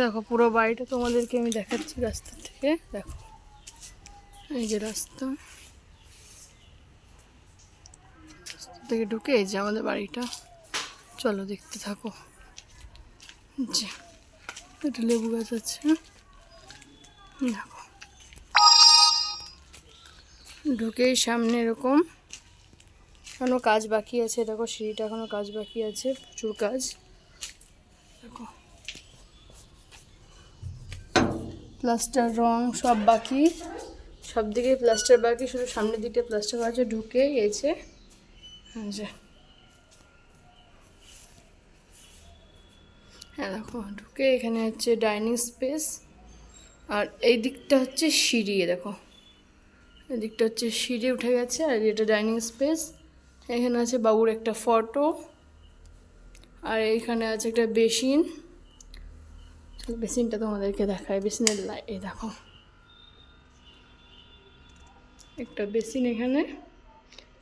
দেখো, পুরো বাড়িটা তোমাদেরকে আমি দেখাচ্ছি রাস্তা থেকে। দেখো, এই যে রাস্তা। রাস্তা থেকে ঢুকে এই যে আমাদের বাড়িটা। চলো দেখতে থাকো। যে একটা লেবু গাছ আছে দেখো। ঢুকেই সামনে এরকম। এখনও কাজ বাকি আছে, দেখো সিঁড়িটা এখনও কাজ বাকি আছে, প্রচুর কাজ দেখো প্লাস্টার রং সব বাকি। সব দিকে প্লাস্টার বাকি, শুধু সামনের দিকটা প্লাস্টার আছে, ঢুকে গেছে হ্যাঁ দেখো, ঢুকে এখানে হচ্ছে ডাইনিং স্পেস। আর এই দিকটা হচ্ছে সিঁড়ি দেখো। এই দিকটা হচ্ছে সিঁড়ি উঠে গেছে, আর এটা ডাইনিং স্পেস। এখানে আছে বাবুর একটা ফটো। আর এইখানে আছে একটা বেসিন। চলো বেসিনটা তোমাদেরকে দেখায় বেসিনের লাই এই দেখো। একটা বেসিন এখানে।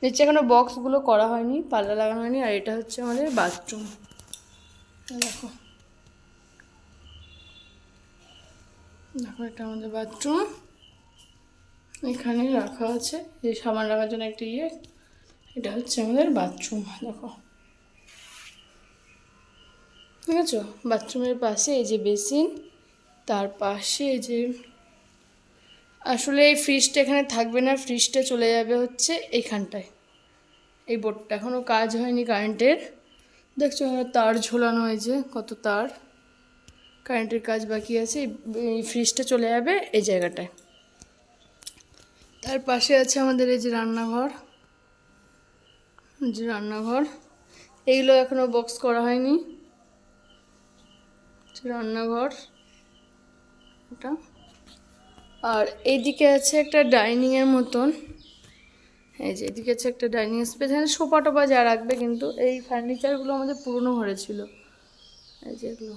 নিচে এখনও বক্সগুলো করা হয়নি, পাল্লা লাগানো হয়নি, আর এটা হচ্ছে আমাদের বাথরুম। দেখো। দেখো, এটা আমাদের বাথরুম। এখানে রাখা আছে। এই সামান রাখার জন্য একটা ইয়ে। এটা হচ্ছে আমাদের বাথরুম, দেখো। ঠিক আছে বাথরুমের পাশে এই যে বেসিন, তার পাশে এই যে, আসলে এই ফ্রিজটা এখানে থাকবে না, ফ্রিজটা চলে যাবে হচ্ছে এইখানটায় এই বোর্ডটা এখনও কাজ হয়নি কারেন্টের। দেখছ এখানে তার ঝোলানো হয়েছে, কত তার। কারেন্টের কাজ বাকি আছে, এই- ফ্রিজটা চলে যাবে এই জায়গাটায়। তার পাশে আছে আমাদের এই যে রান্নাঘর। যে রান্নাঘর। এইগুলো এখনও বক্স করা হয়নি। হচ্ছে রান্নাঘর। এটা আর এইদিকে আছে একটা ডাইনিংয়ের মতন। এই যে এদিকে আছে একটা ডাইনিং স্পেস এখানে সোফা টোপা যা রাখবে কিন্তু এই ফার্নিচারগুলো আমাদের পুরনো ঘরে ছিল। এই যে এগুলো।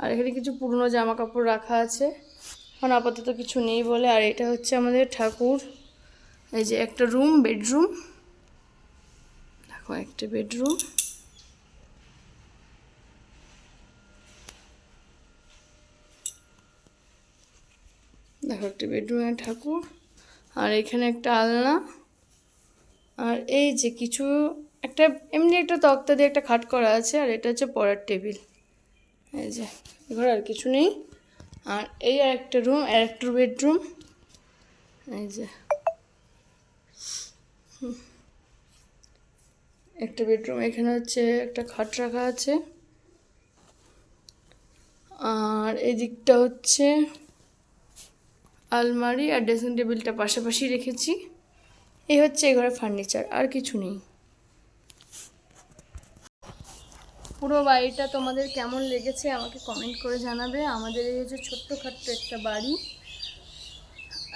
আর এখানে কিছু পুরনো জামা কাপড় রাখা আছে। এখন আপাতত কিছু নেই বলে। আর এটা হচ্ছে আমাদের ঠাকুর। এই যে একটা রুম বেডরুম দেখো একটা বেডরুম দেখো একটা বেডরুমে ঠাকুর, আর এখানে একটা আলনা, আর এই যে কিছু একটা, এমনি একটা তক্তা দিয়ে একটা খাট করা আছে, আর এটা হচ্ছে পড়ার টেবিল। এই যে ঘর আর কিছু নেই। আর এই আর একটা রুম আর একটা বেডরুম এই যে একটা বেডরুম এখানে হচ্ছে একটা খাট রাখা আছে। আর এই দিকটা হচ্ছে আলমারি আর ড্রেসিং টেবিলটা পাশাপাশি রেখেছি। এই হচ্ছে এই ঘরের ফার্নিচার, আর কিছু নেই। পুরো বাড়িটা তোমাদের কেমন লেগেছে আমাকে কমেন্ট করে জানাবে। আমাদের এই হচ্ছে ছোট্টখাট্ট একটা বাড়ি।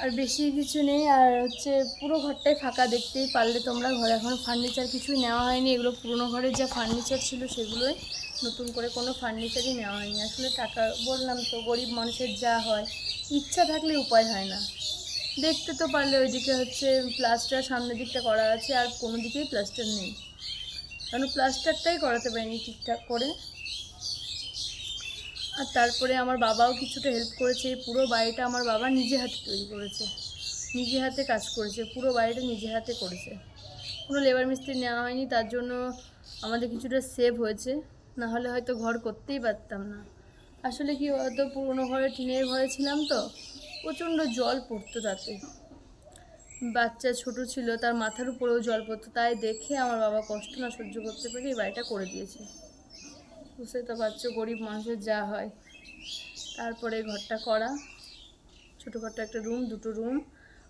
আর বেশি কিছু নেই, আর হচ্ছে পুরো ঘরটাই ফাঁকা দেখতেই পারলে তোমরা। ঘরে এখন ফার্নিচার কিছুই নেওয়া হয়নি। এগুলো পুরনো ঘরের যা ফার্নিচার ছিল সেগুলোই নতুন করে কোনো ফার্নিচারই নেওয়া হয়নি। আসলে টাকা, বললাম তো, গরিব মানুষের যা হয়, ইচ্ছা থাকলে উপায় হয় না। দেখতে তো পারলে ওইদিকে হচ্ছে প্লাস্টার সামনের দিকটা করা আছে, আর কোনো দিকেই প্লাস্টার নেই। কারণ প্লাস্টারটাই করাতে পারিনি ঠিকঠাক করে। আর তারপরে আমার বাবাও কিছুটা হেল্প করেছে পুরো বাড়িটা আমার বাবা নিজে হাতে তৈরি করেছে। নিজে হাতে কাজ করেছে, পুরো বাড়িটা নিজে হাতে করেছে। কোনো লেবার মিস্ত্রি নেওয়া হয়নি, তার জন্য আমাদের কিছুটা সেভ হয়েছে। না হলে হয়তো ঘর করতেই পারতাম না। আসলে কি হয়তো পুরোনো ঘরে টিনের ঘরে ছিলাম তো, প্রচণ্ড জল পড়তো তাতে। বাচ্চা ছোট ছিল, তার মাথার উপরেও জল পড়তো, তাই দেখে আমার বাবা কষ্ট না সহ্য করতে পেরে এই বাড়িটা করে দিয়েছে। বুঝতে তো পারছ, গরিব মানুষের যা হয়। তারপরে ঘরটা করা, ছোটোখাটো একটা রুম, দুটো রুম,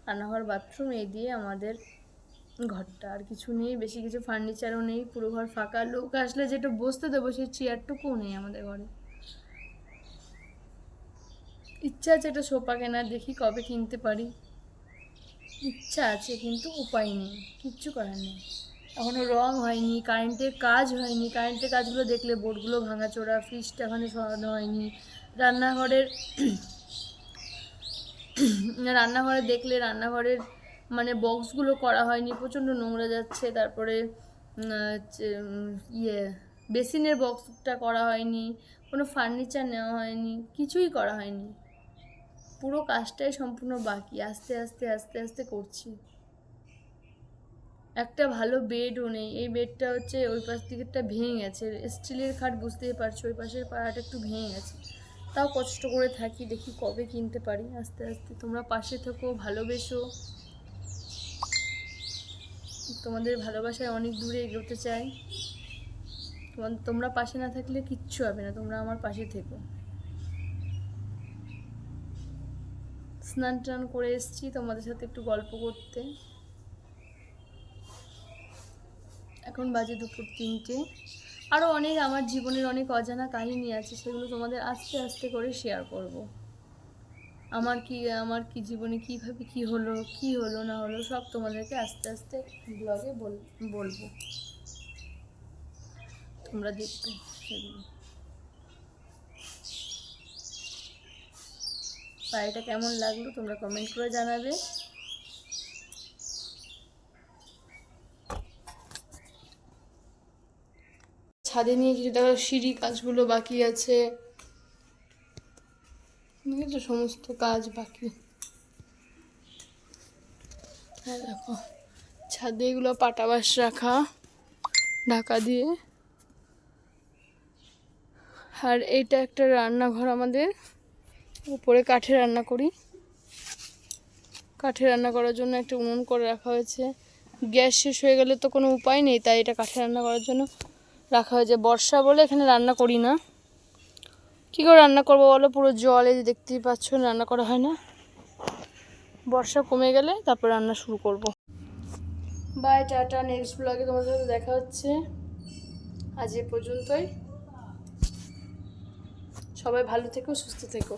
রান্নাঘর, বাথরুম, এই দিয়ে আমাদের ঘরটা আর কিছু নেই, বেশি কিছু ফার্নিচারও নেই, পুরো ঘর ফাঁকা। লোক আসলে যেটা বসতে দেবো সেই চেয়ারটুকুও নেই আমাদের ঘরে। ইচ্ছা আছে একটা সোফা কেনার, দেখি কবে কিনতে পারি। ইচ্ছা আছে কিন্তু উপায় নেই, কিচ্ছু করার নেই। এখনও রং হয়নি কারেন্টের কাজ হয়নি। কারেন্টের কাজগুলো দেখলে বোর্ডগুলো ভাঙাচোরা ফ্রিজটা এখানে সরানো হয়নি। রান্নাঘরের, রান্নাঘরে দেখলে রান্নাঘরের মানে বক্সগুলো করা হয়নি, প্রচণ্ড নোংরা যাচ্ছে, তারপরে ইয়ে বেসিনের বক্সটা করা হয়নি, কোনো ফার্নিচার নেওয়া হয়নি, কিছুই করা হয়নি। পুরো কাজটাই সম্পূর্ণ বাকি, আস্তে আস্তে আস্তে আস্তে করছি। একটা ভালো বেডও নেই, এই বেডটা হচ্ছে ওই পাশ দিকেরটা ভেঙে গেছে, স্টিলের খাট বুঝতেই পারছ, ওই পাশের পাড়াটা একটু ভেঙে গেছে। তাও কষ্ট করে থাকি, দেখি কবে কিনতে পারি, আস্তে আস্তে, তোমরা পাশে থেকো, ভালোবেসো। তোমাদের ভালোবাসায় অনেক দূরে এগোতে চাই। তোমার- পাশে না থাকলে কিচ্ছু হবে না, তোমরা আমার পাশে থেকো। স্নান টান করে এসেছি, তোমাদের সাথে একটু গল্প করতে। এখন বাজে দুপুর তিনটে। আরও অনেক আমার জীবনের অনেক অজানা কাহিনী আছে, সেগুলো তোমাদের আস্তে আস্তে করে শেয়ার করব। আমার কি আমার কি জীবনে কীভাবে কি হলো কি হলো না হলো সব তোমাদেরকে আস্তে আস্তে ব্লগে বলব। তোমরা দেখবে সেগুলো বাড়িটা কেমন লাগল তোমরা কমেন্ট করে জানাবে। ছাদে নিয়ে কিছু দেখো সিঁড়ি কাজগুলো বাকি আছে। তো সমস্ত কাজ বাকি। দেখো, ছাদে এগুলো পাটাবাস রাখা, ঢাকা দিয়ে। আর এইটা একটা রান্নাঘর আমাদের। উপরে কাঠে রান্না করি। কাঠে রান্না করার জন্য একটা উনুন করে রাখা হয়েছে। গ্যাস শেষ হয়ে গেলে তো কোনো উপায় নেই, তাই এটা কাঠে রান্না করার জন্য রাখা হয়েছে। বর্ষা বলে এখানে রান্না করি না। কী করে রান্না করব বলো? পুরো জলে দেখতেই পাচ্ছ, রান্না করা হয় না। বর্ষা কমে গেলে তারপর রান্না শুরু করব। বাই, টাটা নেক্সট ব্লগে তোমাদের সাথে দেখা হচ্ছে। আজ এ পর্যন্তই। সবাই ভালো থেকো, সুস্থ থেকো।